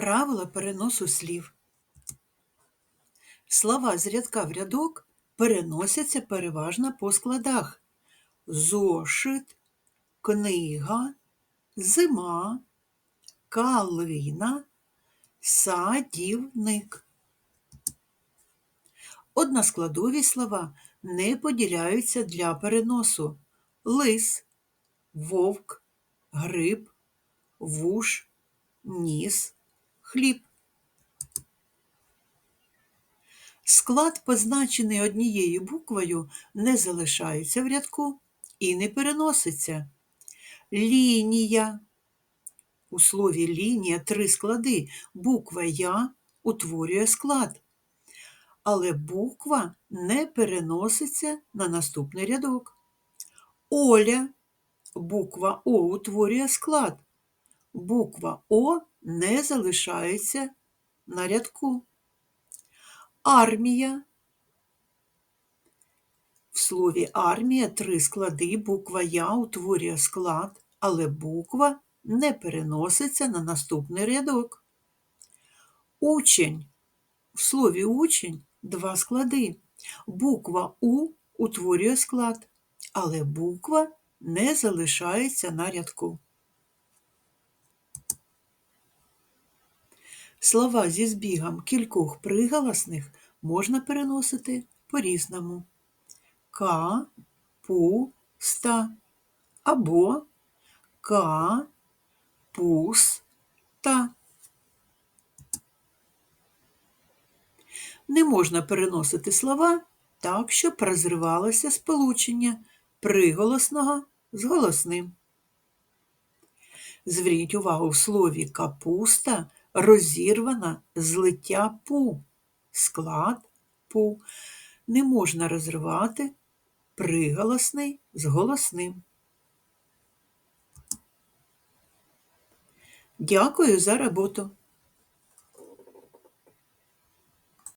Правила переносу слів. Слова з рядка в рядок переносяться переважно по складах. Зошит, книга, зима, калина, садівник. Односкладові слова не поділяються для переносу. Лис, вовк, гриб, вуш, ніс, хліб. Склад, позначений однією буквою, не залишається в рядку і не переноситься. Лінія. У слові лінія три склади. Буква Я утворює склад. Але буква не переноситься на наступний рядок. Оля. Буква О утворює склад. Буква О не залишається на рядку. Армія. В слові армія три склади, буква Я утворює склад, але буква не переноситься на наступний рядок. Учень. В слові учень два склади. Буква У утворює склад, але буква не залишається на рядку. Слова зі збігом кількох приголосних можна переносити по-різному. Ка, пу, ста або ка, пус, та. Не можна переносити слова так, щоб розривалося сполучення приголосного з голосним. Зверніть увагу в слові капуста розірвана злиття пу, склад пу. Не можна розривати приголосний з голосним. Дякую за роботу.